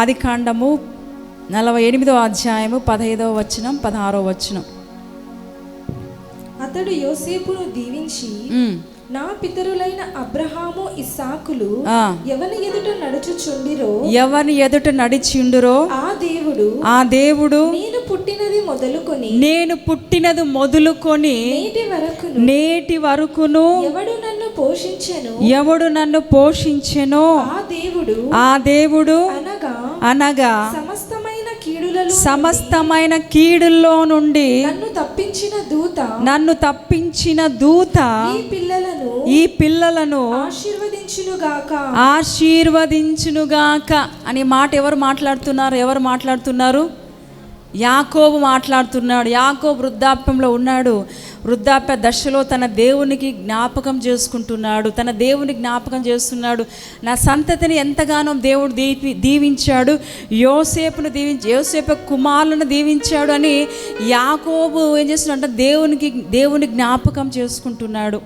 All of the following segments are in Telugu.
ఆది కాండము నలభై ఎనిమిదో అధ్యాయము పదహైదవ వచనం పదహారో వచనం. అతడు యోసేపును దీవించి నా పితరులైన అబ్రహాము ఇస్సాకులు ఆ. ఎవని ఎదుట నడుచుచుండిరో? ఎవరిని ఎదుట నడిచిండురో? ఆ దేవుడు ఆ దేవుడు నేను పుట్టినది మొదలుకొని నేను పుట్టినది మొదలుకొని నేటి వరకు నేటి వరకును ఎవడు నన్ను పోషించెను? ఎవడు నన్ను పోషించెనో? ఆ దేవుడు ఆ దేవుడు అనగా అనగా సమస్తమైన కీడులలో సమస్తమైన కీడుల్లో నుండి నన్ను తప్పించిన దూత నన్ను తప్పించిన దూత ఈ పిల్లలను ఈ పిల్లలను ఆశీర్వదించునుగాక. ఆశీర్వదించునుగాక అనే మాట ఎవరు మాట్లాడుతున్నారు? ఎవరు మాట్లాడుతున్నారు? యాకోబు మాట్లాడుతున్నాడు. యాకోబు వృద్ధాప్యంలో ఉన్నాడు. వృద్ధాప్య దశలో తన దేవునికి జ్ఞాపకం చేసుకుంటున్నాడు. తన దేవుని జ్ఞాపకం చేస్తున్నాడు. నా సంతతిని ఎంతగానో దేవుడు దీపి దీవించాడు. యోసేపును దీవించి యోసేపు కుమారులను దీవించాడు అని యాకోబు ఏం చేస్తున్నాడు దేవునికి దేవుని జ్ఞాపకం చేసుకుంటున్నాడు.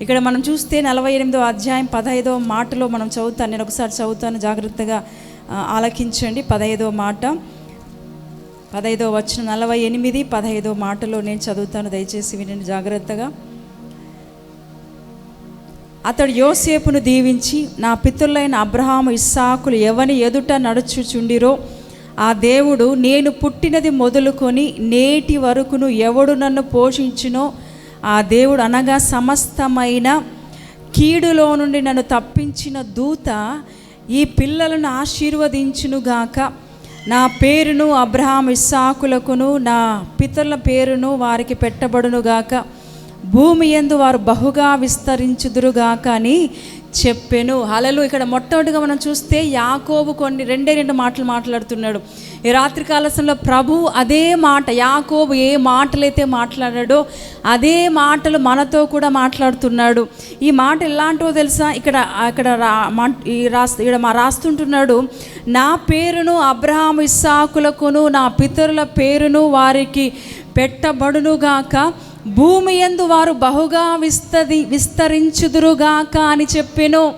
ఇక్కడ మనం చూస్తే నలభై ఎనిమిదో అధ్యాయం పదహైదవ మాటలో మనం చదువుతాను. నేను ఒకసారి చదువుతాను జాగ్రత్తగా ఆలకించండి. పదహైదవ మాట. పదహైదో వచ్చిన నలభై ఎనిమిది పదహైదో మాటలో నేను చదువుతాను దయచేసి వినండి జాగ్రత్తగా. అతడు యోసేపును దీవించి నా పితరులైన అబ్రహాము ఇస్సాకులు ఎవని ఎదుట నడుచుచుండిరో ఆ దేవుడు నేను పుట్టినది మొదలుకొని నేటి వరకును ఎవడు నన్ను పోషించునో ఆ దేవుడు అనగా సమస్తమైన కీడులో నుండి నన్ను తప్పించిన దూత ఈ పిల్లలను ఆశీర్వదించునుగాక. నా పేరును అబ్రహాం ఇస్సాకులకును నా పితరుల పేరును వారికి పెట్టబడునుగాక. భూమి యందు వారు బహుగా విస్తరించుదురుగా అని చెప్పెను. హలలు ఇక్కడ మొట్టమొదటిగా మనం చూస్తే యాకోబు కొన్ని రెండే రెండు మాటలు మాట్లాడుతున్నాడు. ఈ రాత్రి కాలశంలో ప్రభు అదే మాట యాకోబు ఏ మాటలైతే మాట్లాడాడో అదే మాటలు మనతో కూడా మాట్లాడుతున్నాడు. ఈ మాట ఎలాంటివో తెలుసా? ఇక్కడ ఇక్కడ రా ఈ రాస్తు ఇక్కడ మా రాస్తుంటున్నాడు నా పేరును అబ్రహాం ఇస్సాకులకును నా పితరుల పేరును వారికి పెట్టబడునుగాక భూమి యందు వారు బహుగా విస్తరి విస్తరించుదురుగాక అని చెప్పెను.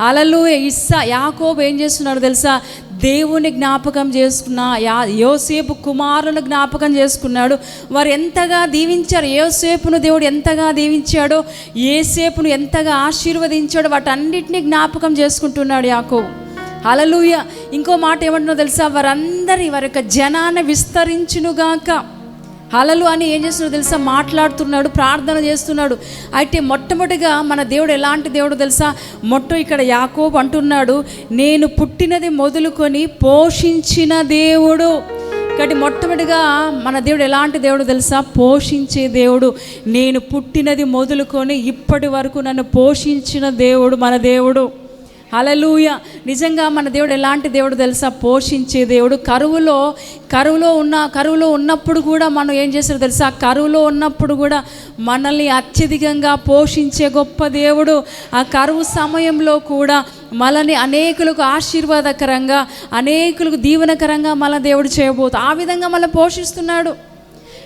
అలలు ఇస్సా యాకోబు ఏం చేస్తున్నాడు తెలుసా? దేవుని జ్ఞాపకం చేసుకున్న యా యోసేపు కుమారులు జ్ఞాపకం చేసుకున్నాడు. వారు ఎంతగా దీవించారు? యోసేపును దేవుడు ఎంతగా దీవించాడో? ఏసేపును ఎంతగా ఆశీర్వదించాడో? వాటన్నిటిని జ్ఞాపకం చేసుకుంటున్నాడు యాకోబు. అలలుయ ఇంకో మాట ఏమంటున్నా తెలుసా? వారందరి వారి యొక్క జనాన్ని విస్తరించునుగాక. హలలు అని ఏం చేస్తున్నాడు తెలుసా? మాట్లాడుతున్నాడు ప్రార్థన చేస్తున్నాడు. అయితే మొట్టమొదటిగా మన దేవుడు ఎలాంటి దేవుడు తెలుసా? మొట్ట ఇక్కడ యాకోబు అంటున్నాడు నేను పుట్టినది మొదలుకొని పోషించిన దేవుడు. కాబట్టి మొట్టమొదటిగా మన దేవుడు ఎలాంటి దేవుడు తెలుసా? పోషించే దేవుడు. నేను పుట్టినది మొదలుకొని ఇప్పటి వరకు నన్ను పోషించిన దేవుడు మన దేవుడు. హలలుయ నిజంగా మన దేవుడు ఎలాంటి దేవుడు తెలుసా? పోషించే దేవుడు. కరువులో కరువులో ఉన్న కరువులో ఉన్నప్పుడు కూడా మనం ఏం చేస్తారో తెలుసా? కరువులో ఉన్నప్పుడు కూడా మనల్ని అత్యధికంగా పోషించే గొప్ప దేవుడు. ఆ కరువు సమయంలో కూడా మనల్ని అనేకులకు ఆశీర్వాదకరంగా అనేకులకు దీవనకరంగా మన దేవుడు చేయబోతు ఆ విధంగా మనం పోషిస్తున్నాడు.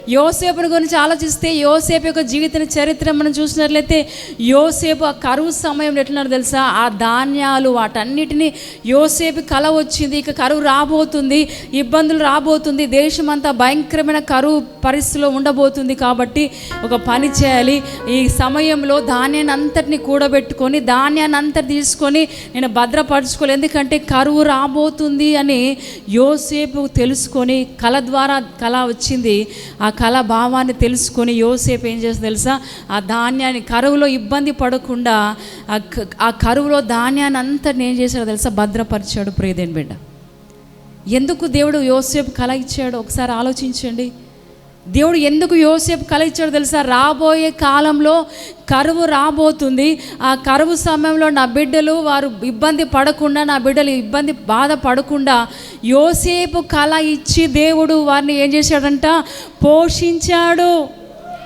యోసేపుని గురించి ఆలోచిస్తే యోసేపు యొక్క జీవిత చరిత్ర మనం చూసినట్లయితే యోసేపు ఆ కరువు సమయంలో ఎట్లున్నారు తెలుసా? ఆ ధాన్యాలు వాటన్నిటినీ యోసేపు కల వచ్చింది. ఇక కరువు రాబోతుంది ఇబ్బందులు రాబోతుంది దేశమంతా భయంకరమైన కరువు పరిస్థితిలో ఉండబోతుంది కాబట్టి ఒక పని చేయాలి. ఈ సమయంలో ధాన్యాన్ని అంతటిని కూడబెట్టుకొని ధాన్యాన్ని అంతటి తీసుకొని నేను భద్రపరచుకోవాలి. ఎందుకంటే కరువు రాబోతుంది అని యోసేపు తెలుసుకొని కళ ద్వారా కళ వచ్చింది. ఆ కళ భావాన్ని తెలుసుకొని యోసేపు ఏం చేస్తుంది తెలుసా? ఆ ధాన్యాన్ని కరువులో ఇబ్బంది పడకుండా ఆ కరువులో ధాన్యాన్ని అంతా నేను చేశాడో తెలుసా? భద్రపరిచాడు ప్రియదేని బిడ్డ. ఎందుకు దేవుడు యోసేపు కళ ఇచ్చాడు ఒకసారి ఆలోచించండి. దేవుడు ఎందుకు యోసేపు కళ తెలుసా? రాబోయే కాలంలో కరువు రాబోతుంది. ఆ కరువు సమయంలో నా బిడ్డలు వారు ఇబ్బంది పడకుండా నా బిడ్డలు ఇబ్బంది బాధ పడకుండా యోసేపు కళ ఇచ్చి దేవుడు వారిని ఏం చేశాడంట? పోషించాడు.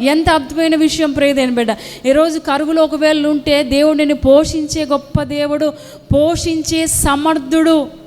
ఎంత అద్భుతమైన విషయం ప్రేదేని బిడ్డ. ఈరోజు కరువులో ఒకవేళ ఉంటే దేవుడిని పోషించే గొప్ప దేవుడు పోషించే సమర్థుడు.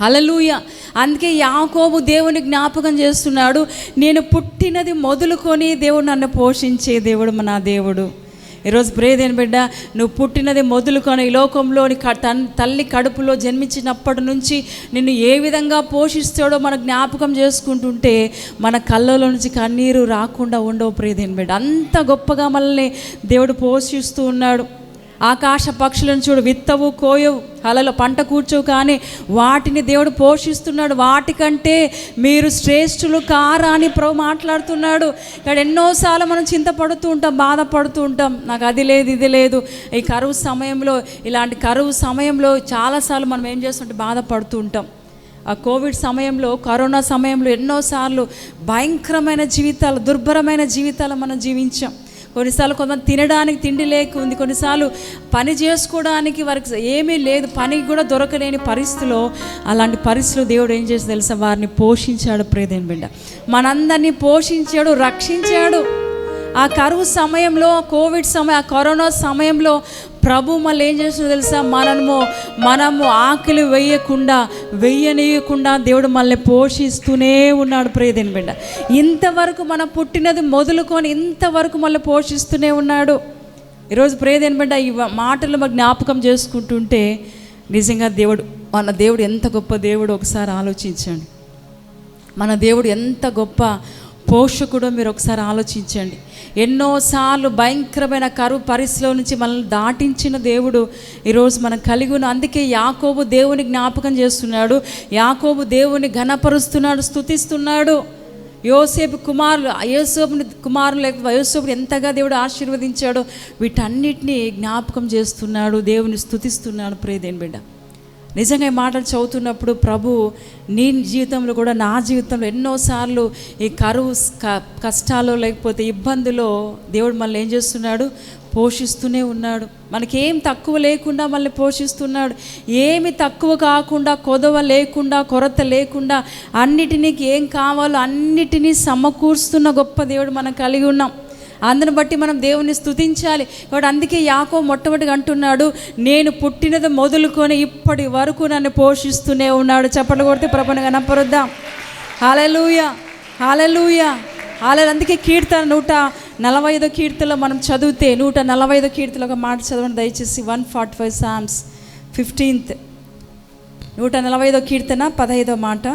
హలలుయ అందుకే యాకోబు దేవుని జ్ఞాపకం చేస్తున్నాడు నేను పుట్టినది మొదలుకొని దేవుడు నన్ను పోషించే దేవుడు నా దేవుడు. ఈరోజు ప్రేదేని బిడ్డ నువ్వు పుట్టినది మొదలుకొని ఈ లోకంలోని తన్- తల్లి కడుపులో జన్మించినప్పటి నుంచి నిన్ను ఏ విధంగా పోషిస్తాడో మన జ్ఞాపకం చేసుకుంటుంటే మన కళ్ళలో నుంచి కన్నీరు రాకుండా ఉండవు ప్రేదేని బిడ్డ. అంత గొప్పగా మనల్ని దేవుడు పోషిస్తూ ఉన్నాడు. ఆకాశ పక్షులను చూడు విత్తవు కోయవు అలలో పంట కూర్చోవు కానీ వాటిని దేవుడు పోషిస్తున్నాడు. వాటికంటే మీరు శ్రేష్ఠులు కారా అని ప్రభు మాట్లాడుతున్నాడు. ఇక్కడ ఎన్నోసార్లు మనం చింతపడుతూ ఉంటాం బాధపడుతూ ఉంటాం. నాకు అది లేదు ఇది లేదు. ఈ కరువు సమయంలో ఇలాంటి కరువు సమయంలో చాలాసార్లు మనం ఏం చేస్తుంటే బాధపడుతూ ఉంటాం. ఆ కోవిడ్ సమయంలో కరోనా సమయంలో ఎన్నోసార్లు భయంకరమైన జీవితాలు దుర్భరమైన జీవితాలు మనం జీవించాం. కొన్నిసార్లు కొంతమంది తినడానికి తిండి లేకుంది కొన్నిసార్లు పని చేసుకోవడానికి వారికి ఏమీ లేదు. పనికి కూడా దొరకలేని పరిస్థితిలో అలాంటి పరిస్థితులు దేవుడు ఏం చేసి తెలుసా? వారిని పోషించాడు ప్రేదేని బిడ్డ. మనందరినీ పోషించాడు రక్షించాడు. ఆ కరువు సమయంలో కోవిడ్ సమయం ఆ కరోనా సమయంలో ప్రభు మళ్ళీ ఏం చేస్తుందో తెలుసా? మనము మనము ఆకలి వేయకుండా వెయ్యనీయకుండా దేవుడు మళ్ళీ పోషిస్తూనే ఉన్నాడు ప్రియదేని బిడ్డ. ఇంతవరకు మనం పుట్టినది మొదలుకొని ఇంతవరకు మళ్ళీ పోషిస్తూనే ఉన్నాడు. ఈరోజు ప్రియదేని బిడ్డ ఈ మాటలు మాకు జ్ఞాపకం చేసుకుంటుంటే నిజంగా దేవుడు మన దేవుడు ఎంత గొప్ప దేవుడు ఒకసారి ఆలోచించండి. మన దేవుడు ఎంత గొప్ప పోషకుడో మీరు ఒకసారి ఆలోచించండి. ఎన్నోసార్లు భయంకరమైన కరువు పరిస్థితిలో నుంచి మనల్ని దాటించిన దేవుడు ఈరోజు మనం కలిగి ఉన్న అందుకే యాకోబు దేవుని జ్ఞాపకం చేస్తున్నాడు. యాకోబు దేవుని ఘనపరుస్తున్నాడు స్తుతిస్తున్నాడు. యోసేపు కుమారులు యోసేపుని కుమారులు లేకపోతే యోసేపుని ఎంతగా దేవుడు ఆశీర్వదించాడో వీటన్నిటిని జ్ఞాపకం చేస్తున్నాడు దేవుని స్థుతిస్తున్నాడు ప్రేదేని బిడ్డ. నిజంగా ఈ మాటలు చదువుతున్నప్పుడు ప్రభు నీ జీవితంలో కూడా నా జీవితంలో ఎన్నోసార్లు ఈ కరువు క- కష్టాలు లేకపోతే ఇబ్బందులో దేవుడు మళ్ళీ ఏం చేస్తున్నాడు? పోషిస్తూనే ఉన్నాడు. మనకేం తక్కువ లేకుండా మళ్ళీ పోషిస్తున్నాడు. ఏమి తక్కువ కాకుండా కొదవ లేకుండా కొరత లేకుండా అన్నిటినీ ఏం కావాలో అన్నిటినీ సమకూరుస్తున్న గొప్ప దేవుడు మనం కలిగి ఉన్నాం. అందుని బట్టి మనం దేవుని స్థుతించాలి కాబట్టి అందుకే యాకో మొట్టమొదటిగా అంటున్నాడు నేను పుట్టినది మొదలుకొని ఇప్పటి వరకు నన్ను పోషిస్తూనే ఉన్నాడు. చప్పట్లు కొడితే ప్రపంచ కనపరుద్దాం. హాలెలూయ హాలెలూయ హాలే అందుకే కీర్తన నూట నలభై ఐదో కీర్తనలో మనం చదివితే నూట నలభై ఐదో కీర్తనలో ఒక మాట చదవండి దయచేసి. One forty five Psalms fifteenth. నూట నలభై ఐదో కీర్తన పదహైదో మాట.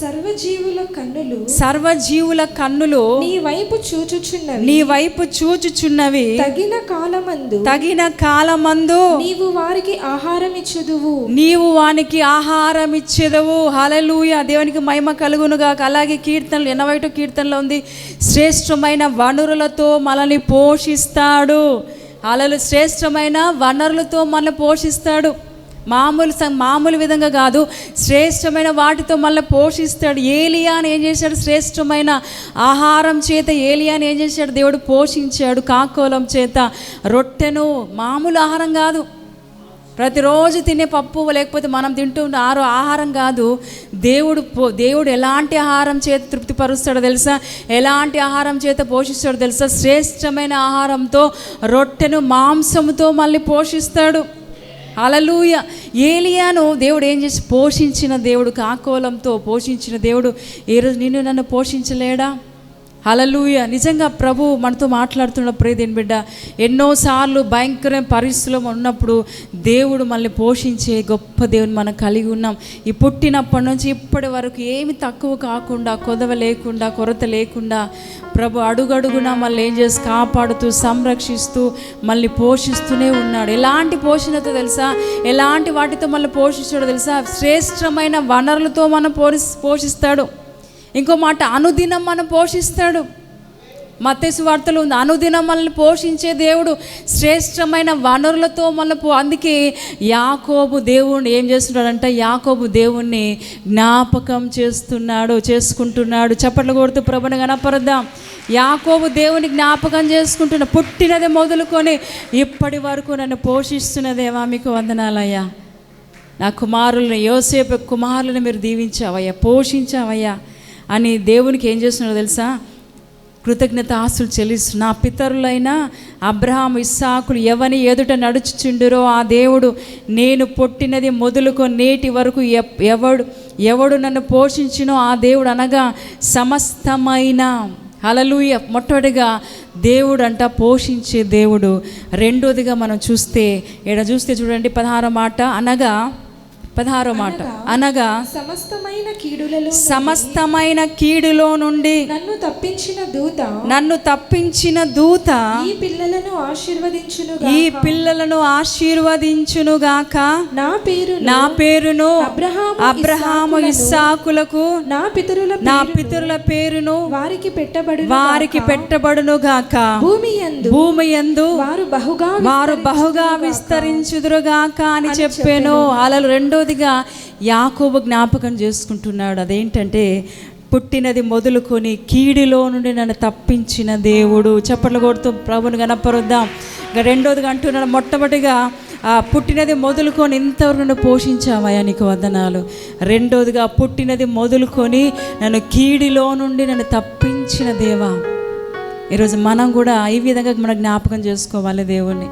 సర్వజీవుల కన్నులు సర్వజీవుల కన్నులు నీ వైపు చూచుచున్నవి. నీ వైపు చూచుచున్నవి. తగిన కాలమందు తగిన కాలమందు నీవు వారికి ఆహారం ఇచ్చుదువు నీవు వానికి ఆహారం ఇచ్చేదవు హలలుయ దేవునికి మహిమ కలుగునుగా అలాగే కీర్తనలు ఎనభై ఒకటో కీర్తనలో ఉంది. శ్రేష్టమైన వనరులతో మనల్ని పోషిస్తాడు. అలలు శ్రేష్టమైన వనరులతో మనల్ని పోషిస్తాడు. మామూలు సం- మామూలు విధంగా కాదు. శ్రేష్టమైన వాటితో మళ్ళీ పోషిస్తాడు. ఏలియాని ఏం చేశాడు? శ్రేష్టమైన ఆహారం చేత ఏలియాని ఏం చేశాడు? దేవుడు పోషించాడు కాకోలం చేత. రొట్టెను మామూలు ఆహారం కాదు. ప్రతిరోజు తినే పప్పు లేకపోతే మనం తింటున్న ఆరో ఆహారం కాదు. దేవుడు పో- దేవుడు ఎలాంటి ఆహారం చేత తృప్తిపరుస్తాడో తెలుసా? ఎలాంటి ఆహారం చేత పోషిస్తాడో తెలుసా? శ్రేష్టమైన ఆహారంతో రొట్టెను మాంసంతో మళ్ళీ పోషిస్తాడు. అలలుయ ఏలియాను దేవుడు ఏం చేసి పోషించిన దేవుడు కాకోలంతో పోషించిన దేవుడు ఏ రోజు నిన్ను నన్ను పోషించలేడా? హలలుయ నిజంగా ప్రభు మనతో మాట్లాడుతున్న ప్రేదేని బిడ్డ ఎన్నోసార్లు భయంకరమైన పరిస్థితులు ఉన్నప్పుడు దేవుడు మనల్ని పోషించే గొప్ప దేవుని మనం కలిగి ఉన్నాం. ఈ పుట్టినప్పటి నుంచి ఇప్పటి వరకు ఏమి తక్కువ కాకుండా కొదవ లేకుండా కొరత లేకుండా ప్రభు అడుగడుగున మళ్ళీ ఏం చేసి కాపాడుతూ సంరక్షిస్తూ మళ్ళీ పోషిస్తూనే ఉన్నాడు. ఎలాంటి పోషణతో తెలుసా? ఎలాంటి వాటితో మళ్ళీ పోషిస్తాడో తెలుసా? శ్రేష్టమైన వనరులతో మనం పోషి పోషిస్తాడు. ఇంకో మాట అనుదినం మనం పోషిస్తాడు. మత్తేసు వార్తలు ఉంది అనుదినం మనల్ని పోషించే దేవుడు శ్రేష్టమైన వనరులతో మన పో అందుకే యాకోబు దేవుణ్ణి ఏం చేస్తున్నాడంటే? యాకోబు దేవుణ్ణి జ్ఞాపకం చేస్తున్నాడు చేసుకుంటున్నాడు. చప్పట్లు కొడుతూ ప్రభుని గణపరదాం యాకోబు దేవుని జ్ఞాపకం చేసుకుంటున్న పుట్టినది మొదలుకొని ఇప్పటి వరకు నన్ను పోషిస్తున్నదేవా? మీకు వందనాలయ్యా. నా కుమారులను యోసేపు కుమారులను మీరు దీవించావయ్యా పోషించావయ్యా. అని దేవునికి ఏం చేస్తున్నాడో తెలుసా? కృతజ్ఞత ఆస్తులు చెల్లిస్తు నా పితరులైన అబ్రహాం ఇస్సాకులు ఎవని ఎదుట నడుచుచుండురో ఆ దేవుడు నేను పుట్టినది మొదలుకొని నేటి వరకు ఎవడు ఎవడు నన్ను పోషించినో ఆ దేవుడు అనగా సమస్తమైన హలలుయ మొట్టమొదటిగా దేవుడు అంట పోషించే దేవుడు. రెండోదిగా మనం చూస్తే ఇక్కడ చూస్తే చూడండి పదహారో మాట అనగా పదహారో మాట. అనగా సమస్తమైన కీడులలో సమస్తమైన కీడులో నుండి నన్ను తప్పించిన దూత నన్ను తప్పించిన దూత ఈ పిల్లలను ఆశీర్వదించును ఈ పిల్లలను ఆశీర్వదించునుగాక నా పేరు నా పేరును అబ్రహాము అబ్రహాము ఇస్సాకులకు నా పితరుల నా పితరుల పేరును వారికి పెట్టబడు వారికి పెట్టబడును గాక. భూమి యందు భూమి యందు వారు బహుగా వారు బహుగా విస్తరించుదురుగాక అని చెప్పాను. అలలు రెండవదిగా యాకోబు జ్ఞాపకం చేసుకుంటున్నాడు. అదేంటంటే పుట్టినది మొదలుకొని కీడిలో నుండి నన్ను తప్పించిన దేవుడు. చప్పట్లు కొడుతూ ప్రభుని కనపరుద్దాం ఇంకా రెండోదిగా అంటున్నాడు మొట్టమొదటిగా పుట్టినది మొదలుకొని ఇంతవరకు నన్ను పోషించావయ్యా నీకు వదనాలు. రెండోదిగా పుట్టినది మొదలుకొని నన్ను కీడిలో నుండి నన్ను తప్పించిన దేవా. ఈరోజు మనం కూడా ఈ విధంగా మనం జ్ఞాపకం చేసుకోవాలి దేవుణ్ణి.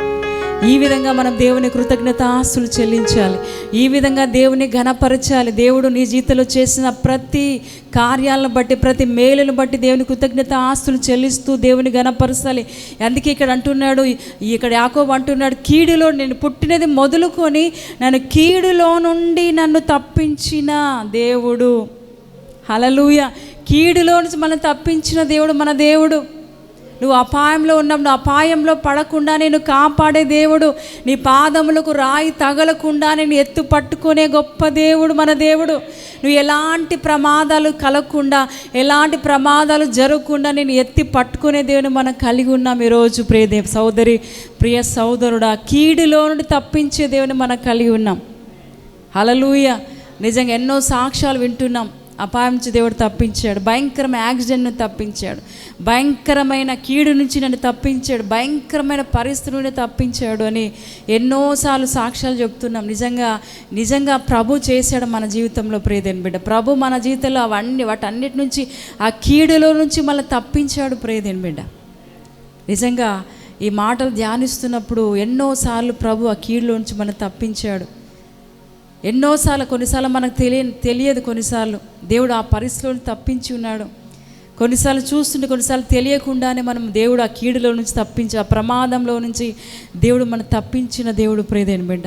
ఈ విధంగా మనం దేవుని కృతజ్ఞత ఆస్తులు చెల్లించాలి. ఈ విధంగా దేవుని ఘనపరచాలి. దేవుడు నీ జీవితంలో చేసిన ప్రతి కార్యాలను బట్టి ప్రతి మేలును బట్టి దేవుని కృతజ్ఞత ఆస్తులు చెల్లిస్తూ దేవుని ఘనపరచాలి. అందుకే ఇక్కడ అంటున్నాడు ఇక్కడ యాకోబు అంటున్నాడు కీడులో నేను పుట్టినది మొదలుకొని నన్ను కీడులో నుండి నన్ను తప్పించిన దేవుడు. హలలుయ కీడులో నుంచి మనం తప్పించిన దేవుడు మన దేవుడు. నువ్వు అపాయంలో ఉన్నావు నువ్వు అపాయంలో పడకుండా నేను కాపాడే దేవుడు. నీ పాదములకు రాయి తగలకుండా నేను ఎత్తు పట్టుకునే గొప్ప దేవుడు మన దేవుడు. నువ్వు ఎలాంటి ప్రమాదాలు కలగకుండా ఎలాంటి ప్రమాదాలు జరగకుండా నేను ఎత్తి పట్టుకునే దేవుని మనం కలిగి ఉన్నాం ఈరోజు ప్రియదే సోదరి ప్రియ సోదరుడా కీడులో నుండి తప్పించే దేవుని మనం కలిగి ఉన్నాం. హలలుయ నిజంగా ఎన్నో సాక్ష్యాలు వింటున్నాం. అపాయం నుంచి దేవుడు తప్పించాడు. భయంకరమైన యాక్సిడెంట్ను తప్పించాడు. భయంకరమైన కీడు నుంచి నన్ను తప్పించాడు. భయంకరమైన పరిస్థితి నుండి తప్పించాడు అని ఎన్నోసార్లు సాక్ష్యాలు చెప్తున్నాం. నిజంగా నిజంగా ప్రభు చేశాడు మన జీవితంలో ప్రేదేని బిడ్డ. ప్రభు మన జీవితంలో అవన్నీ వాటన్నిటి నుంచి ఆ కీడులో నుంచి మళ్ళీ తప్పించాడు ప్రేదేని బిడ్డ. నిజంగా ఈ మాటలు ధ్యానిస్తున్నప్పుడు ఎన్నోసార్లు ప్రభు ఆ కీడులో నుంచి మనం తప్పించాడు. ఎన్నోసార్లు కొన్నిసార్లు మనకు తెలియ తెలియదు కొన్నిసార్లు. దేవుడు ఆ పరిస్థితులను తప్పించి ఉన్నాడు. కొన్నిసార్లు చూస్తుంటే కొన్నిసార్లు తెలియకుండానే మనం దేవుడు ఆ కీడులో నుంచి తప్పించి ఆ ప్రమాదంలో నుంచి దేవుడు మనం తప్పించిన దేవుడు ప్రేదేని బిడ్డ.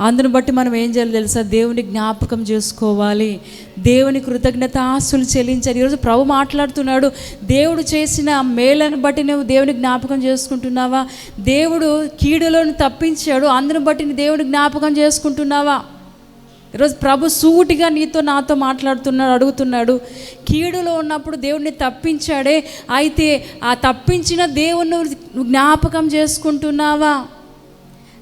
అందును బట్టి మనం ఏం చేయాలి తెలుసా? దేవుని జ్ఞాపకం చేసుకోవాలి. దేవుని కృతజ్ఞత ఆస్తులు చెల్లించాలి. ఈరోజు ప్రభు మాట్లాడుతున్నాడు. దేవుడు చేసిన మేలను బట్టి నువ్వు దేవుని జ్ఞాపకం చేసుకుంటున్నావా? దేవుడు కీడులోని తప్పించాడు. అందును బట్టి దేవుని జ్ఞాపకం చేసుకుంటున్నావా? ఈరోజు ప్రభు సూటిగా నీతో నాతో మాట్లాడుతున్నాడు అడుగుతున్నాడు. కీడులో ఉన్నప్పుడు దేవుడిని తప్పించాడే. అయితే ఆ తప్పించిన దేవుణ్ణి జ్ఞాపకం చేసుకుంటున్నావా?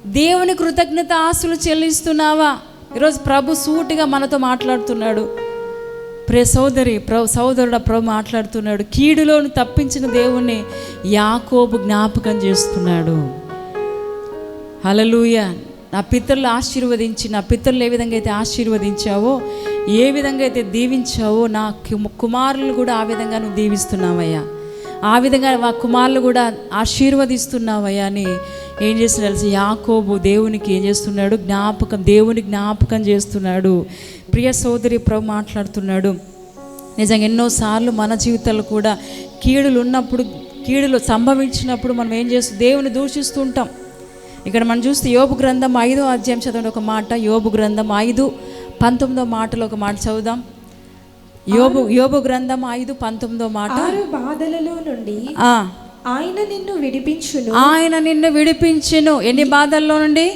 దేవుని కృతజ్ఞత ఆస్తులు చెల్లిస్తున్నావా? ఈరోజు ప్రభు సూటిగా మనతో మాట్లాడుతున్నాడు. ప్రే సోదరి ప్రభు సోదరుడు ప్రభు మాట్లాడుతున్నాడు. కీడులోని తప్పించిన దేవుణ్ణి యాకోబు జ్ఞాపకం చేస్తున్నాడు. హలలుయా నా పితరులు ఆశీర్వదించి నా పితరులు ఏ విధంగా అయితే ఆశీర్వదించావో ఏ విధంగా అయితే దీవించావో నా కుమారులు కూడా ఆ విధంగా నువ్వు దీవిస్తున్నావయ్యా. ఆ విధంగా మా కుమారులు కూడా ఆశీర్వదిస్తున్నావయ్యా అని ఏం చేస్తున్నాడు తెలిసి? యాకోబు దేవునికి ఏం చేస్తున్నాడు? జ్ఞాపకం దేవుని జ్ఞాపకం చేస్తున్నాడు. ప్రియ సోదరి ప్రభు మాట్లాడుతున్నాడు. నిజంగా ఎన్నోసార్లు మన జీవితాలు కూడా కీడులు ఉన్నప్పుడు కీడులు సంభవించినప్పుడు మనం ఏం చేస్తాం దేవుని దూషిస్తూ ఉంటాం. ఇక్కడ మనం చూస్తే యోబు గ్రంథం ఐదో అధ్యాయం చదవండి. ఒక మాట యోబు గ్రంథం ఐదు పంతొమ్మిదో మాటలో ఒక మాట చదువుదాం. యోబు యోబు గ్రంథం ఐదు పంతొమ్మిదో మాట. బాధలలో నుండి ఆయన నిన్ను విడిపించును. ఆయన నిన్ను విడిపించెను. ఎన్ని బాధల్లో నుండి?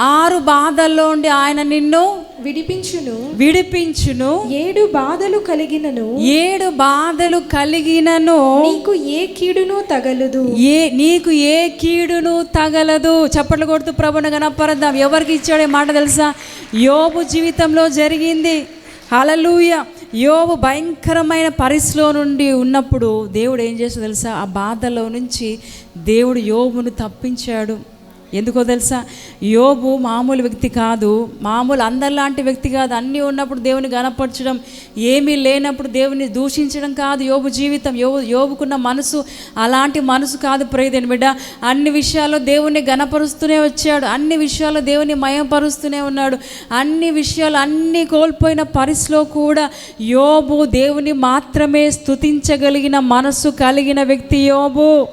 ఆరు బాధల్లో నుండి ఆయన నిన్ను విడిపించును. విడిపించును. ఏడు బాధలు కలిగినను. ఏడు బాధలు కలిగినను. నీకు ఏ కీడును తగలదు. ఏ నీకు ఏ కీడును తగలదు. చప్పట్లు కొడుతూ ప్రభుని గణపరద్దాం ఎవరికి ఇచ్చాడో మాట తెలుసా? యోబు జీవితంలో జరిగింది. హలలుయ యోబు భయంకరమైన పరిస్థితిలో నుండి ఉన్నప్పుడు దేవుడు ఏం చేస్తాడు తెలుసా? ఆ బాధలో నుంచి దేవుడు యోబును తప్పించాడు. ఎందుకో తెలుసా? యోబు మామూలు వ్యక్తి కాదు. మామూలు అందరిలాంటి వ్యక్తి కాదు. అన్నీ ఉన్నప్పుడు దేవుని గనపరచడం ఏమీ లేనప్పుడు దేవుని దూషించడం కాదు యోబు జీవితం. యోబు యోబుకున్న మనసు అలాంటి మనసు కాదు ప్రేదేని బిడ్డ. అన్ని విషయాల్లో దేవుని గనపరుస్తూనే వచ్చాడు. అన్ని విషయాల్లో దేవుని మయపరుస్తూనే ఉన్నాడు. అన్ని విషయాలు అన్నీ కోల్పోయిన పరిస్థితిలో కూడా యోబు దేవుని మాత్రమే స్తుతించగలిగిన మనసు కలిగిన వ్యక్తి యోబు.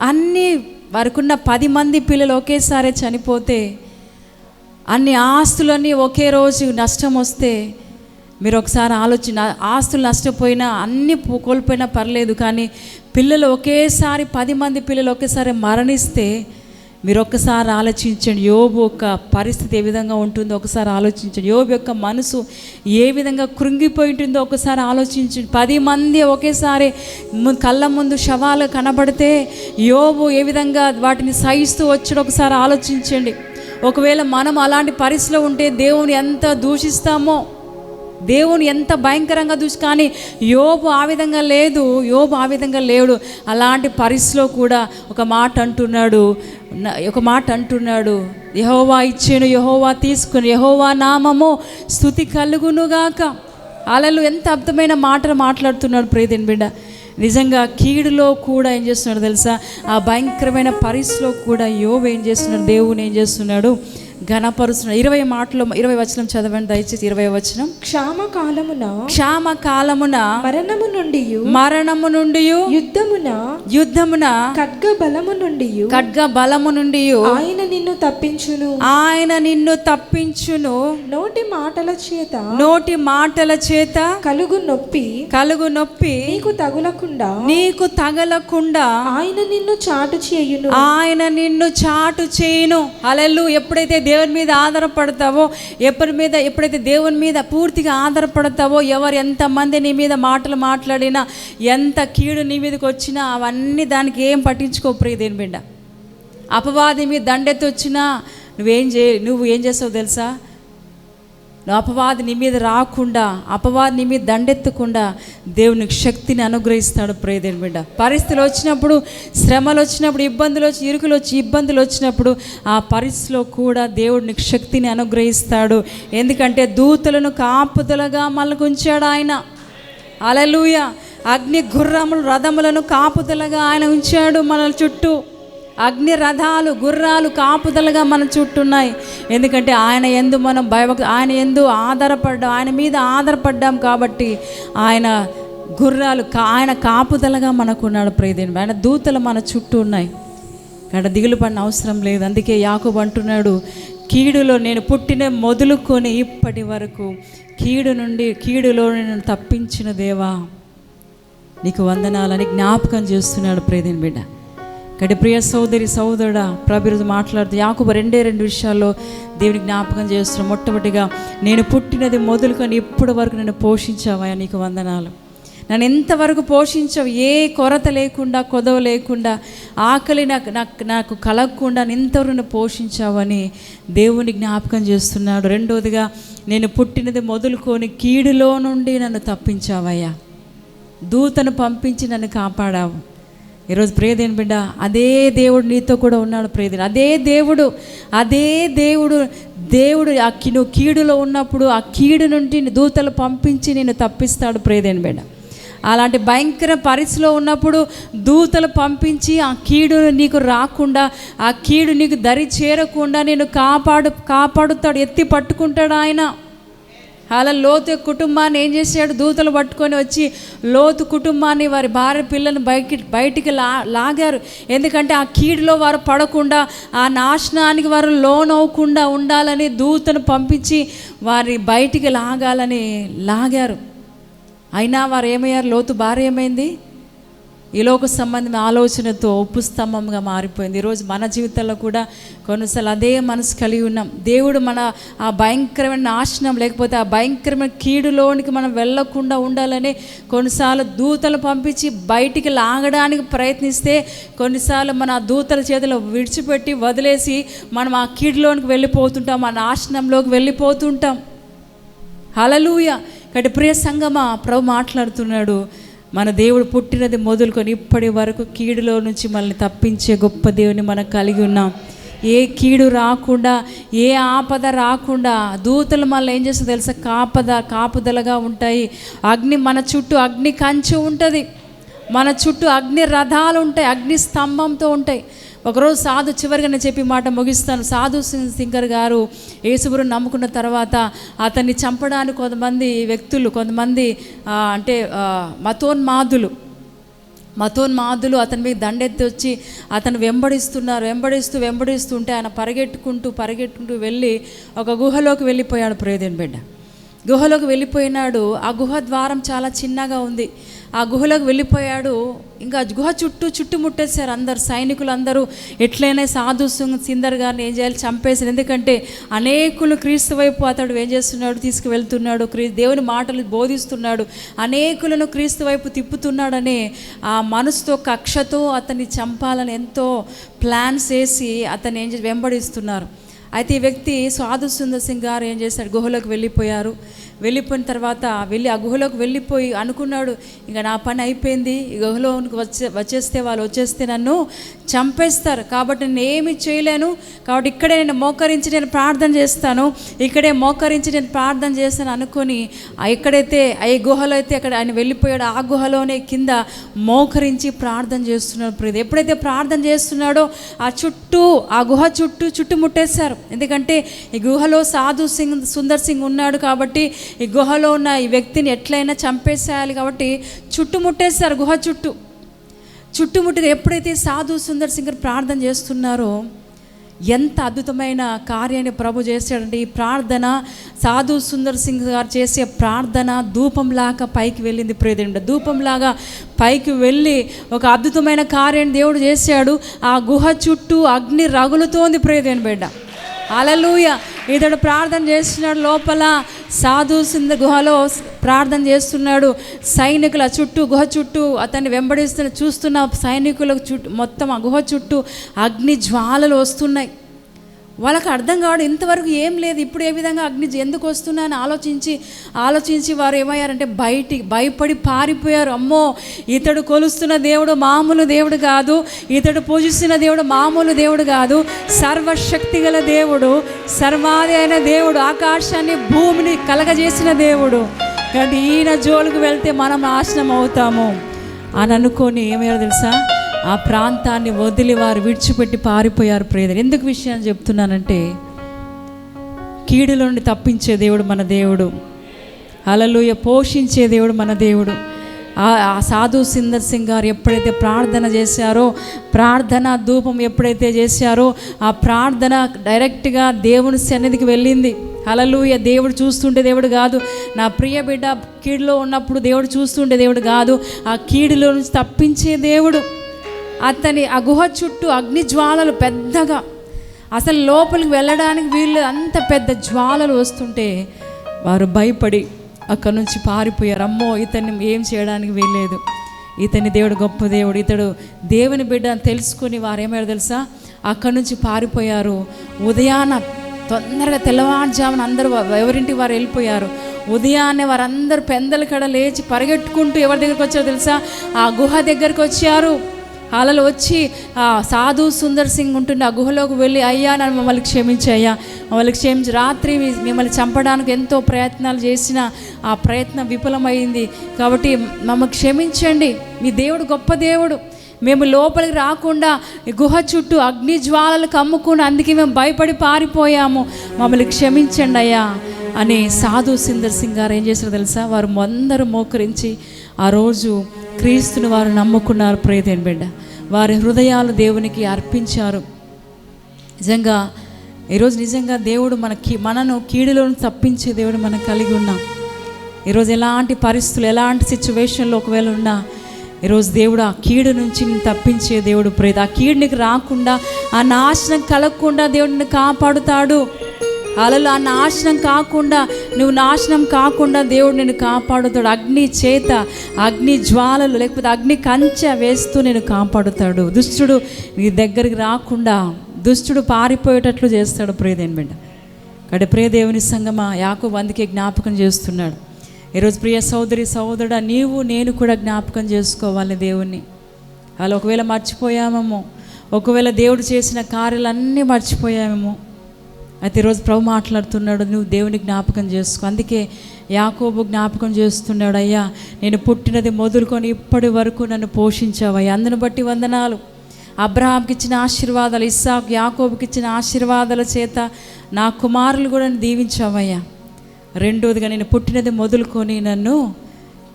అన్నీ వారికున్న పది మంది పిల్లలు ఒకేసారి చనిపోతే అన్ని ఆస్తులన్నీ ఒకే రోజు నష్టం వస్తే మీరు ఒకసారి ఆలోచన ఆస్తులు నష్టపోయినా అన్ని కోల్పోయినా పర్లేదు కానీ పిల్లలు ఒకేసారి పది మంది పిల్లలు ఒకేసారి మరణిస్తే మీరు ఒక్కసారి ఆలోచించండి యోబు యొక్క పరిస్థితి ఏ విధంగా ఉంటుందో ఒకసారి ఆలోచించండి. యోబు యొక్క మనసు ఏ విధంగా కృంగిపోయి ఉంటుందో ఒకసారి ఆలోచించండి. పది మంది ఒకేసారి కళ్ళ ముందు శవాలు కనబడితే యోబు ఏ విధంగా వాటిని సహిస్తూ వచ్చాడు ఒకసారి ఆలోచించండి. ఒకవేళ మనం అలాంటి పరిస్థితిలో ఉంటే దేవుని ఎంత దూషిస్తామో దేవుని ఎంత భయంకరంగా చూసి కానీ యోబు ఆ విధంగా లేదు యోబు ఆ విధంగా లేడు. అలాంటి పరిస్థితిలో కూడా ఒక మాట అంటున్నాడు ఒక మాట అంటున్నాడు యహోవా ఇచ్చాను యహోవా తీసుకుని యహోవా నామము స్థుతి కలుగునుగాక. అలలు ఎంత అర్థమైన మాటలు మాట్లాడుతున్నాడు ప్రేదేని బిడ్డ. నిజంగా కీడులో కూడా ఏం చేస్తున్నాడు తెలుసా? ఆ భయంకరమైన పరిస్థితిలో కూడా యోబు ఏం చేస్తున్నాడు? దేవుని ఏం చేస్తున్నాడు? ఘనపరుస్తున్నాడు ఇరవై మాటలు ఇరవై వచనం చదవండి దయచేసి ఇరవై వచనం. క్షామ కాలమున క్షామ కాలమున మరణము నుండి మరణము నుండి యుద్ధమున యుద్ధమున ఖడ్గ బలము నుండి ఖడ్గ బలము నుండి ఆయన నిన్ను తప్పించును. ఆయన నిన్ను తప్పించును. నోటి మాటల చేత నోటి మాటల చేత కలుగు నొప్పి కలుగు నొప్పి నీకు తగులకుండా నీకు తగలకుండా ఆయన నిన్ను చాటు చేయును. ఆయన నిన్ను చాటు చేయును. అలెల్లు ఎప్పుడైతే దేవుని మీద ఆధారపడతావో ఎప్పటి మీద ఎప్పుడైతే దేవుని మీద పూర్తిగా ఆధారపడతావో ఎవరు ఎంతమంది నీ మీద మాటలు మాట్లాడినా ఎంత కీడు నీ మీదకి వచ్చినా అవన్నీ దానికి ఏం పట్టించుకో ప్రియ దేని బిడ్డ. అపవాది మీద దండెత్తి వచ్చినా నువ్వేం చే నువ్వు ఏం చేస్తావు తెలుసా? నువ్వు అపవాది నీ మీద రాకుండా అపవాది నీ మీద దండెత్తకుండా దేవునికి శక్తిని అనుగ్రహిస్తాడు ప్రేదేని బిడ్డ. పరిస్థితులు వచ్చినప్పుడు శ్రమలు వచ్చినప్పుడు ఇబ్బందులు వచ్చి ఇరుకులు వచ్చి ఇబ్బందులు వచ్చినప్పుడు ఆ పరిస్థితిలో కూడా దేవుడు నీకు శక్తిని అనుగ్రహిస్తాడు. ఎందుకంటే దూతలను కాపుదలగా మళ్ళకుంచాడు ఆయన. అలలుయ అగ్ని గుర్రములు రథములను కాపుదలగా ఆయన ఉంచాడు మనల చుట్టూ. అగ్ని రథాలు గుర్రాలు కాపుదలుగా మన చుట్టున్నాయి. ఎందుకంటే ఆయన ఎందు మనం భయ ఆయన ఎందు ఆధారపడ్డాం ఆయన మీద ఆధారపడ్డాం కాబట్టి ఆయన గుర్రాలు కా ఆయన కాపుదలగా మనకున్నాడు ప్రియదేని ఆయన దూతలు మన చుట్టూ ఉన్నాయి. ఇక్కడ దిగులు పడిన అవసరం లేదు. అందుకే యాకూబ్ అంటున్నాడు కీడులో నేను పుట్టిన మొదలుకొని ఇప్పటి వరకు కీడు నుండి కీడులో నేను తప్పించిన దేవా. నీకు వందనాలని జ్ఞాపకం చేస్తున్నాడు ప్రేదిన్ బిడ్డ. గడి ప్రియ సోదరి సోదరుడా ప్రభు మాట్లాడుతూ యాకుబ రెండే రెండు విషయాల్లో దేవుని జ్ఞాపకం చేస్తున్నాం మొట్టమొదటిగా నేను పుట్టినది మొదలుకొని ఇప్పటి వరకు నన్ను పోషించావా నీకు వందనాలు. నన్ను ఎంతవరకు పోషించావు ఏ కొరత లేకుండా కొదవ లేకుండా ఆకలి నాకు నాకు నాకు కలగకుండా ఎంతవరకు నన్ను పోషించావని దేవుని జ్ఞాపకం చేస్తున్నాడు. రెండోదిగా నేను పుట్టినది మొదలుకొని కీడులో నుండి నన్ను తప్పించావయ్యా. దూతను పంపించి నన్ను కాపాడావు. ఈరోజు ప్రియదేని బిడ్డ అదే దేవుడు నీతో కూడా ఉన్నాడు ప్రియదేని. అదే దేవుడు అదే దేవుడు దేవుడు ఆ నువ్వు కీడులో ఉన్నప్పుడు ఆ కీడు నుండి దూతలు పంపించి నేను తప్పిస్తాడు ప్రియదేని బిడ్డ. అలాంటి భయంకర పరిస్థితిలో ఉన్నప్పుడు దూతలు పంపించి ఆ కీడు నీకు రాకుండా ఆ కీడు నీకు దరి చేరకుండా నేను కాపాడు కాపాడుతాడు ఎత్తి పట్టుకుంటాడు ఆయన. అలా లోతు కుటుంబాన్ని ఏం చేశాడు? దూతలు పట్టుకొని వచ్చి లోతు కుటుంబాన్ని వారి భార్య పిల్లని బయటికి బయటికి లా లాగారు. ఎందుకంటే ఆ కీడులో వారు పడకుండా ఆ నాశనానికి వారు లోనవ్వకుండా ఉండాలని దూతను పంపించి వారి బయటికి లాగాలని లాగారు. అయినా వారు ఏమయ్యారు? లోతు భార్య ఏమైంది? ఈ లోక సంబంధం ఆలోచనతో ఉప్పు స్తంభంగా మారిపోయింది. ఈరోజు మన జీవితంలో కూడా కొన్నిసార్లు అదే మనసు కలిగి ఉన్నాం. దేవుడు మన ఆ భయంకరమైన నాశనం లేకపోతే ఆ భయంకరమైన కీడులోనికి మనం వెళ్ళకుండా ఉండాలని కొన్నిసార్లు దూతలు పంపించి బయటికి లాగడానికి ప్రయత్నిస్తే కొన్నిసార్లు మన ఆ దూతల చేతిలో విడిచిపెట్టి వదిలేసి మనం ఆ కీడులోనికి వెళ్ళిపోతుంటాం ఆ నాశనంలోకి వెళ్ళిపోతుంటాం. హలలుయ కాబట్టి ప్రియ సంగమా ప్రభు మాట్లాడుతున్నాడు. మన దేవుడు పుట్టినది మొదలుకొని ఇప్పటి వరకు కీడులో నుంచి మనల్ని తప్పించే గొప్ప దేవుని మనం కలిగి ఉన్నాం. ఏ కీడు రాకుండా ఏ ఆపద రాకుండా దూతలు మళ్ళీ ఏం చేస్తుందో తెలుసా? కాపద కాపుదలగా ఉంటాయి. అగ్ని మన చుట్టూ అగ్ని కంచు ఉంటుంది. మన చుట్టూ అగ్ని రథాలు ఉంటాయి అగ్ని స్తంభంతో ఉంటాయి. ఒకరోజు సాధు చివరిగా నేను చెప్పి మాట ముగిస్తాను. సాధు సింగర్ గారు యేసుగురు నమ్ముకున్న తర్వాత అతన్ని చంపడానికి కొంతమంది వ్యక్తులు కొంతమంది అంటే మతోన్మాదులు మతోన్మాదులు అతని మీద దండెత్తి వచ్చి అతను వెంబడిస్తున్నారు. వెంబడిస్తూ వెంబడిస్తుంటే ఆయన పరిగెట్టుకుంటూ పరిగెట్టుకుంటూ వెళ్ళి ఒక గుహలోకి వెళ్ళిపోయాడు ప్రేదేన్ బిడ్డ. గుహలోకి వెళ్ళిపోయినాడు. ఆ గుహ ద్వారం చాలా చిన్నగా ఉంది. ఆ గుహలోకి వెళ్ళిపోయాడు. ఇంకా గుహ చుట్టూ చుట్టుముట్టేశారు అందరు. సైనికులు అందరూ ఎట్లయినా సాధు సింగ్ సిందర్ గారిని ఏం చేయాలి? చంపేశారు. ఎందుకంటే అనేకులు క్రీస్తు వైపు అతడు ఏం చేస్తున్నాడు? తీసుకువెళ్తున్నాడు. క్రీ దేవుని మాటలు బోధిస్తున్నాడు. అనేకులను క్రీస్తు వైపు తిప్పుతున్నాడనే ఆ మనసుతో కక్షతో అతన్ని చంపాలని ఎంతో ప్లాన్స్ వేసి అతన్ని ఏం చేసి వెంబడిస్తున్నారు. అయితే ఈ వ్యక్తి సాధు సుందర్ సింగ్ గారు ఏం చేశాడు గుహలోకి వెళ్ళిపోయారు. వెళ్ళిపోయిన తర్వాత వెళ్ళి ఆ గుహలోకి వెళ్ళిపోయి అనుకున్నాడు ఇంకా నా పని అయిపోయింది ఈ గుహలోకి వచ్చే వచ్చేస్తే వాళ్ళు వచ్చేస్తే నన్ను చంపేస్తారు. కాబట్టి నేను ఏమి చేయలేను. కాబట్టి ఇక్కడే నేను మోకరించి నేను ప్రార్థన చేస్తాను. ఇక్కడే మోకరించి నేను ప్రార్థన చేస్తాను అనుకొని ఆ ఎక్కడైతే ఆ ఈ గుహలో అయితే అక్కడ ఆయన వెళ్ళిపోయాడు ఆ గుహలోనే కింద మోకరించి ప్రార్థన చేస్తున్నాడు ప్రతి ఎప్పుడైతే ప్రార్థన చేస్తున్నాడో ఆ చుట్టూ ఆ గుహ చుట్టూ చుట్టుముట్టేశారు. ఎందుకంటే ఈ గుహలో సాధు సింగ్ సుందర్ సింగ్ ఉన్నాడు కాబట్టి ఈ గుహలో ఉన్న ఈ వ్యక్తిని ఎట్లయినా చంపేసేయాలి కాబట్టి చుట్టుముట్టేశారు గుహ చుట్టూ. చుట్టుముట్టిది ఎప్పుడైతే సాధు సుందర్ సింగ్ ప్రార్థన చేస్తున్నారో ఎంత అద్భుతమైన కార్యాన్ని ప్రభు చేశాడంటే ఈ ప్రార్థన సాధు సుందర్ సింగ్ గారు చేసే ప్రార్థన ధూపంలాగా పైకి వెళ్ళింది ప్రేదేంట ధూపంలాగా పైకి వెళ్ళి ఒక అద్భుతమైన కార్యాన్ని దేవుడు చేశాడు. ఆ గుహ చుట్టూ అగ్ని రగులుతోంది ప్రేదేని బిడ్డ. అలలుయ ఇతడు ప్రార్థన చేస్తున్నాడు లోపల. సాధు సింధ గుహలో ప్రార్థన చేస్తున్నాడు. సైనికుల చుట్టూ గుహ చుట్టూ అతన్ని వెంబడిస్తున్న చూస్తున్న సైనికుల చుట్టూ మొత్తం ఆ గుహ చుట్టూ అగ్ని జ్వాలలు వస్తున్నాయి. వాళ్ళకి అర్థం కావడం ఇంతవరకు ఏం లేదు. ఇప్పుడు ఏ విధంగా అగ్ని ఎందుకు వస్తున్నాయని ఆలోచించి ఆలోచించి వారు ఏమయ్యారంటే బయటి భయపడి పారిపోయారు. అమ్మో ఇతడు కొలుస్తున్న దేవుడు మామూలు దేవుడు కాదు. ఇతడు పూజిస్తున్న దేవుడు మామూలు దేవుడు కాదు. సర్వశక్తి గల దేవుడు సర్వాది అయిన దేవుడు ఆకాశాన్ని భూమిని కలగజేసిన దేవుడు. కానీ ఈయన జోలుకు వెళ్తే మనం నాశనం అవుతాము. అని అనుకొని ఏమయ్యారో తెలుసా? ఆ ప్రాంతాన్ని వదిలి వారు విడిచిపెట్టి పారిపోయారు ప్రేదలు ఎందుకు విషయాన్ని చెప్తున్నానంటే కీడులోని తప్పించే దేవుడు మన దేవుడు. అలలుయ పోషించే దేవుడు మన దేవుడు. ఆ ఆ సాధు సిందర్ సింగ్ గారు ఎప్పుడైతే ప్రార్థన చేశారో ప్రార్థన ధూపం ఎప్పుడైతే చేశారో ఆ ప్రార్థన డైరెక్ట్గా దేవుని సన్నిధికి వెళ్ళింది. అలలుయ దేవుడు చూస్తుంటే దేవుడు కాదు. నా ప్రియ బిడ్డ కీడులో ఉన్నప్పుడు దేవుడు చూస్తుంటే దేవుడు కాదు. ఆ కీడులో నుంచి తప్పించే దేవుడు. అతని ఆ గుహ చుట్టూ అగ్ని జ్వాలలు పెద్దగా. అసలు లోపలికి వెళ్ళడానికి వీళ్ళు అంత పెద్ద జ్వాలలు వస్తుంటే వారు భయపడి అక్కడి నుంచి పారిపోయారు. అమ్మో ఇతన్ని ఏం చేయడానికి వీల్లేదు. ఇతని దేవుడు గొప్ప దేవుడు. ఇతడు దేవుని బిడ్డ అని తెలుసుకుని వారు ఏమయ్యారు తెలుసా? అక్కడి నుంచి పారిపోయారు. ఉదయాన తొందరగా తెల్లవారుజామున అందరూ ఎవరింటి వారు వెళ్ళిపోయారు. ఉదయాన్నే వారందరూ పెందల కడ లేచి పరిగెట్టుకుంటూ ఎవరి దగ్గరికి వచ్చారో తెలుసా? ఆ గుహ దగ్గరికి వచ్చారు. అలలు వచ్చి సాధు సుందర్ సింగ్ ఉంటున్న ఆ గుహలోకి వెళ్ళి అయ్యా నన్ను మమ్మల్ని క్షమించయ్యా మమ్మల్ని క్షమించి. రాత్రి మిమ్మల్ని చంపడానికి ఎంతో ప్రయత్నాలు చేసిన ఆ ప్రయత్నం విఫలమైంది. కాబట్టి మమ్మల్ని క్షమించండి. మీ దేవుడు గొప్ప దేవుడు. మేము లోపలికి రాకుండా ఈ గుహ చుట్టూ అగ్ని జ్వాలలు కమ్ముకుని అందుకే మేము భయపడి పారిపోయాము. మమ్మల్ని క్షమించండి అయ్యా. అని సాధు సుందర్ సింగ్ గారు ఏం చేశారో తెలుసా? వారు అందరూ మోకరించి ఆ రోజు క్రీస్తుని వారు నమ్ముకున్నారు. ప్రేదేన్ బిడ్డ వారి హృదయాలు దేవునికి అర్పించారు. నిజంగా ఈరోజు నిజంగా దేవుడు మనకి మనను కీడులో తప్పించే దేవుడు మనం కలిగి ఉన్నాం. ఈరోజు ఎలాంటి పరిస్థితులు ఎలాంటి సిచ్యువేషన్లో ఒకవేళ ఉన్నా ఈరోజు దేవుడు ఆ కీడు నుంచి నేను తప్పించే దేవుడు ప్రేత ఆ కీడు నీకు రాకుండా ఆ నాశనం కలగకుండా దేవుడిని కాపాడుతాడు. అలలు ఆ నాశనం కాకుండా నువ్వు నాశనం కాకుండా దేవుడు నేను కాపాడుతాడు. అగ్ని చేత అగ్ని జ్వాలలు లేకపోతే అగ్ని కంచె వేస్తూ నేను కాపాడుతాడు. దుష్టుడు నీ దగ్గరికి రాకుండా దుష్టుడు పారిపోయేటట్లు చేస్తాడు ప్రియదేని బిడ్డ. కాబట్టి ప్రియదేవుని సంగమా యాకు అందుకే జ్ఞాపకం చేస్తున్నాడు. ఈరోజు ప్రియ సోదరి సోదరుడా నీవు నేను కూడా జ్ఞాపకం చేసుకోవాలి దేవుణ్ణి. అలా ఒకవేళ మర్చిపోయామేమో ఒకవేళ దేవుడు చేసిన కార్యాలన్నీ మర్చిపోయామేమో అయితే ఈరోజు ప్రభు మాట్లాడుతున్నాడు నువ్వు దేవుని జ్ఞాపకం చేసుకో. అందుకే యాకోబు జ్ఞాపకం చేస్తున్నాడు అయ్యా నేను పుట్టినది మొదలుకొని ఇప్పటి వరకు నన్ను పోషించావయ్యా అందుని బట్టి వందనాలు. అబ్రహాంకి ఇచ్చిన ఆశీర్వాదాలు ఇస్సాకు యాకోబుకి ఇచ్చిన ఆశీర్వాదాల చేత నా కుమారులు కూడా నన్ను దీవించావయ్యా రెండోదిగా నేను పుట్టినది మొదలుకొని నన్ను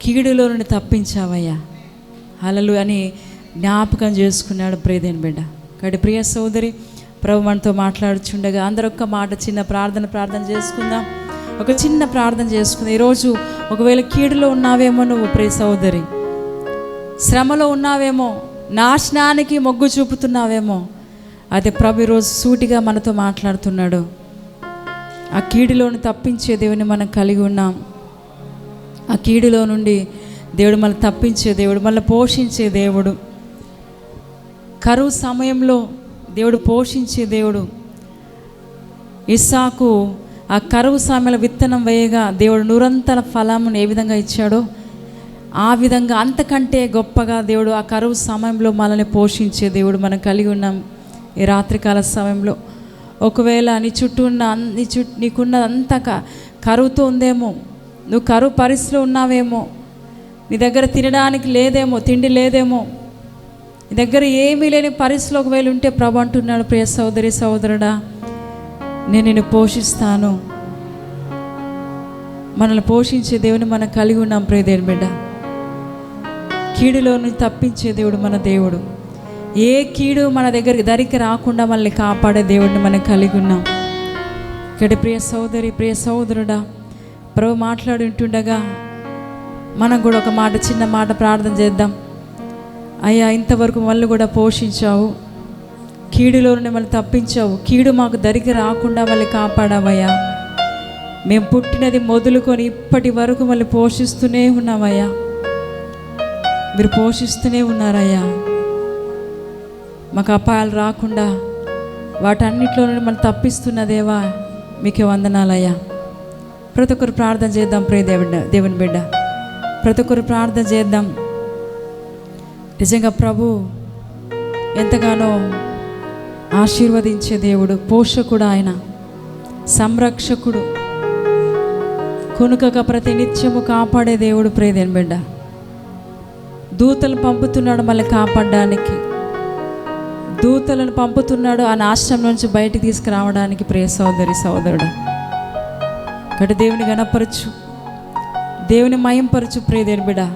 కీడులో నుండి తప్పించావయ్యా అలలు అని జ్ఞాపకం చేసుకున్నాడు ప్రియదేని బిడ్డ. కాబట్టి ప్రియ సోదరి ప్రభు మనతో మాట్లాడుచుండగా అందరూ ఒక్క మాట చిన్న ప్రార్థన ప్రార్థన చేసుకుందాం. ఒక చిన్న ప్రార్థన చేసుకుందాం. ఈరోజు ఒకవేళ కీడులో ఉన్నావేమో నువ్వు ప్రే సోదరి శ్రమలో ఉన్నావేమో నాశనానికి మొగ్గు చూపుతున్నావేమో అదే ప్రభు ఈరోజు సూటిగా మనతో మాట్లాడుతున్నాడు. ఆ కీడులోని తప్పించే దేవుని మనం కలిగి ఉన్నాం. ఆ కీడులో నుండి దేవుడు మనల్ని తప్పించే దేవుడు మనల్ని పోషించే దేవుడు. కరువు సమయంలో దేవుడు పోషించే దేవుడు. ఇస్సాకు ఆ కరువు సమయంలో విత్తనం వేయగా దేవుడు నిరంతర ఫలమును ఏ విధంగా ఇచ్చాడో ఆ విధంగా అంతకంటే గొప్పగా దేవుడు ఆ కరువు సమయంలో మనల్ని పోషించే దేవుడు మనం కలిగి ఉన్నాం ఈ రాత్రికాల సమయంలో. ఒకవేళ నీ చుట్టూ ఉన్న నీ చుట్టూ నీకున్న అంత క- కరువుతో ఉందేమో నువ్వు కరువు పరిస్థితిలో ఉన్నావేమో నీ దగ్గర తినడానికి లేదేమో తిండి లేదేమో నీ దగ్గర ఏమీ లేని పరిస్థితులు ఒకవేళ ఉంటే ప్రభు అంటున్నాడు ప్రియ సోదరి సోదరుడా నేను నిన్ను పోషిస్తాను. మనల్ని పోషించే దేవుని మనం కలిగి ఉన్నాం ప్రియ దేవుని బిడ్డ. కీడులోని తప్పించే దేవుడు మన దేవుడు. ఏ కీడు మన దగ్గరికి దరికి రాకుండా మనల్ని కాపాడే దేవుడిని మనం కలిగి ఉన్నాం. ఇక్కడ ప్రియ సోదరి ప్రియ సోదరుడా ప్రభు మాట్లాడుంటుండగా మనం కూడా ఒక మాట చిన్న మాట ప్రార్థన చేద్దాం. అయ్యా ఇంతవరకు మళ్ళీ కూడా పోషించావు. కీడులో నుండి మళ్ళీ తప్పించావు. కీడు మాకు దరికి రాకుండా మళ్ళీ కాపాడావయ్యా. మేము పుట్టినది మొదలుకొని ఇప్పటి వరకు మళ్ళీ పోషిస్తూనే ఉన్నామయ్యా. మీరు పోషిస్తూనే ఉన్నారయ్యా. మాకు అపాయాలు రాకుండా వాటన్నిటిలో నుండి మనం తప్పిస్తున్న దేవా మీకే వందనాలయ్యా. ప్రతి ఒక్కరు ప్రార్థన చేద్దాం ప్రే దేవుడి దేవుని బిడ్డ. ప్రతి ఒక్కరు ప్రార్థన చేద్దాం. నిజంగా ప్రభు ఎంతగానో ఆశీర్వదించే దేవుడు పోషకుడు ఆయన సంరక్షకుడు కునుకక ప్రతి నిత్యము కాపాడే దేవుడు ప్రేదేని బిడ్డ. దూతలు పంపుతున్నాడు మళ్ళీ కాపాడడానికి. దూతలను పంపుతున్నాడు ఆ నాశనం నుంచి బయటికి తీసుకురావడానికి ప్రియ సోదరి సోదరుడు. కాబట్టి దేవుని గణపరచు దేవుని మయంపరచు ప్రియదేని బిడ్డ.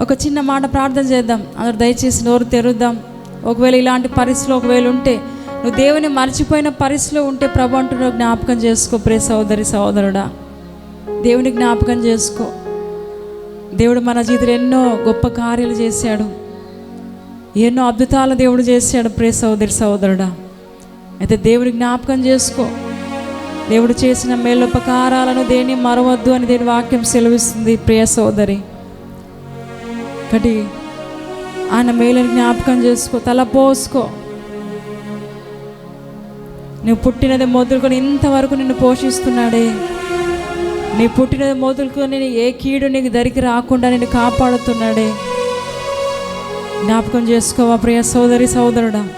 ఒక చిన్న మాట ప్రార్థన చేద్దాం. అందరు దయచేసి నోరు తెరుద్దాం. ఒకవేళ ఇలాంటి పరిస్థితులు ఒకవేళ ఉంటే నువ్వు దేవుని మర్చిపోయిన పరిస్థితిలో ఉంటే ప్రభు అంటున్నావు జ్ఞాపకం చేసుకో. ప్రే సోదరి సోదరుడా దేవుని జ్ఞాపకం చేసుకో. దేవుడు మన జీవితంలో ఎన్నో గొప్ప కార్యాలు చేశాడు. ఎన్నో అద్భుతాలు దేవుడు చేశాడు. ప్రే సోదరి సోదరుడా అయితే దేవుడి జ్ఞాపకం చేసుకో. దేవుడు చేసిన మేలుపకారాలను దేన్ని మరవద్దు అని దేని వాక్యం సెలవిస్తుంది. ప్రియ సోదరి ఒకటి ఆయన మేలుని జ్ఞాపకం చేసుకో తల పోసుకో. నువ్వు పుట్టినది మొదలుకొని ఇంతవరకు నిన్ను పోషిస్తున్నాడే. నీ పుట్టినది మొదలుకొని ఏ కీడు నీకు దరికి రాకుండా నిన్ను కాపాడుతున్నాడే. జ్ఞాపకం చేసుకోవా ప్రియ సోదరి సోదరుడా.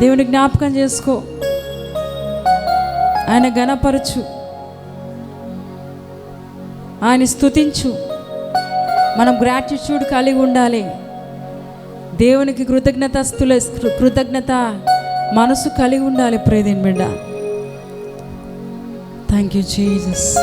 దేవుని జ్ఞాపకం చేసుకో. ఆయన గణపరచు ఆయన స్తుతించు. మనం గ్రాటిట్యూడ్ కలిగి ఉండాలి. దేవునికి కృతజ్ఞత స్థుల కృతజ్ఞత మనసు కలిగి ఉండాలి ప్రేదేని బిడ్డ. Thank you Jesus